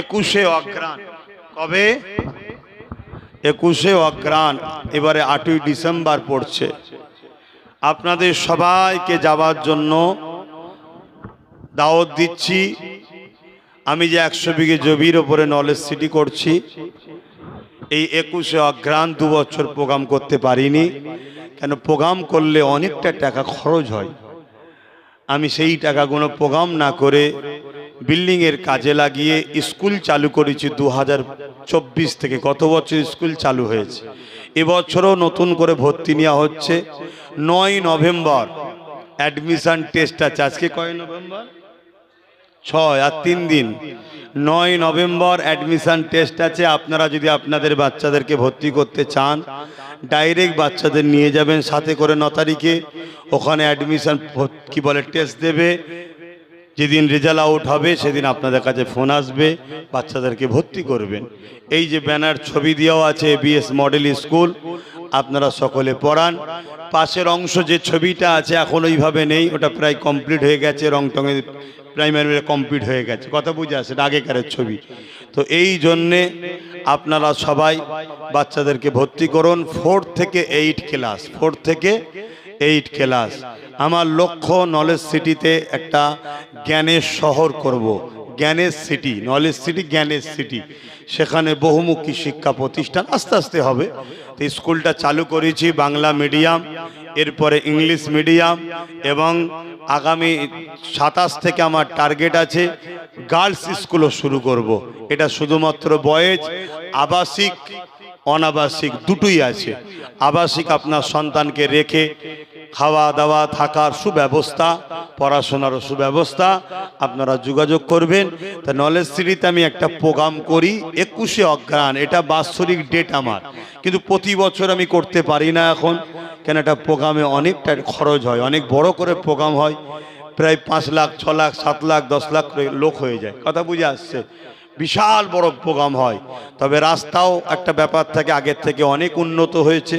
একুশে অগ্রাণ কবে? একুশে অগ্রাণ এবারে আটই ডিসেম্বর পড়ছে। আপনাদের সবাইকে যাওয়ার জন্য দাওয়াত দিচ্ছি। আমি যে একশো বিঘে জমির ওপরে নলেজ সিটি করছি, এই একুশে অগ্রাণ দু বছর প্রোগ্রাম করতে পারিনি। কেন প্রোগ্রাম করলে অনেকটা টাকা খরচ হয়। আমি সেই টাকাগুলো প্রোগ্রাম না করে বিল্ডিংয়ের কাজে লাগিয়ে স্কুল চালু করেছি দু হাজার চব্বিশ থেকে। গত বছর স্কুল চালু হয়েছে। এবছরও নতুন করে ভর্তি নেওয়া হচ্ছে। নয় নভেম্বর অ্যাডমিশন টেস্ট আছে। আজকে কয় নভেম্বর? ছয় আর তিন দিন। নয় নভেম্বর অ্যাডমিশন টেস্ট আছে। আপনারা যদি আপনাদের বাচ্চাদেরকে ভর্তি করতে চান ডাইরেক্ট বাচ্চাদের নিয়ে যাবেন। সাথে করে ন তারিখে ওখানে অ্যাডমিশন কি বলে টেস্ট দেবে। যেদিন রেজাল্ট আউট হবে, সেদিন আপনাদের কাছে ফোন আসবে, বাচ্চাদেরকে ভর্তি করবেন। এই যে ব্যানার ছবি দেওয়া আছে বিএস মডেল স্কুল আপনারা সকলে পড়ান। পাশের অংশ যে ছবিটা আছে, এখন ওইভাবে নেই, ওটা প্রায় কমপ্লিট হয়ে গেছে রং টঙে প্রাইমারি কমপ্লিট হয়ে গেছে। কথা বুঝে আসে আগেকারের ছবি। তো এই জন্যে আপনারা সবাই বাচ্চাদেরকে ভর্তি করুন ফোর থেকে এইট ক্লাস ফোর থেকে এইট ক্লাস আমার লক্ষ্য নলেজ সিটিতে একটা জ্ঞানের শহর করব। জ্ঞানের সিটি নলেজ সিটি জ্ঞানের সিটি সেখানে বহুমুখী শিক্ষা প্রতিষ্ঠান আস্তে আস্তে হবে তো স্কুলটা চালু করেছি বাংলা মিডিয়াম এরপরে ইংলিশ মিডিয়াম এবং আগামী সাতাশ থেকে আমার টার্গেট আছে গার্লস স্কুলও শুরু করব। এটা শুধুমাত্র বয়েজ, আবাসিক, অনাবাসিক দুটোই আছে আবাসিক আপনার সন্তানকে রেখে খাওয়া দাওয়া থাকার সুব্যবস্থা, পড়াশোনারও সুব্যবস্থা, আপনারা যোগাযোগ করবেন। তা নলেজ সিটিতে আমি একটা প্রোগ্রাম করি, একুশে অজ্ঞান এটা বাৎসরিক ডেট আমার। কিন্তু প্রতি বছর আমি করতে পারি না এখন, কেন এটা প্রোগ্রামে অনেকটা খরচ হয়, অনেক বড় করে প্রোগ্রাম হয়, প্রায় পাঁচ লাখ, ছ লাখ, সাত লাখ, দশ লাখ লোক হয়ে যায়। কথা বুঝে আসছে? বিশাল বড় প্রোগ্রাম হয়। তবে রাস্তাও একটা ব্যাপার থাকে, আগের থেকে অনেক উন্নত হয়েছে।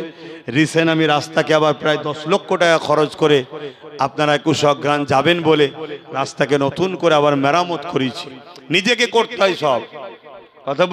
রিসেন্ট আমি রাস্তাকে আবার প্রায় দশ লক্ষ টাকা খরচ করে আপনারা একুশ অগ্রাণ যাবেন বলে রাস্তাকে নতুন করে আবার মেরামত করেছি। নিজেকে করতে হয় সব। কথা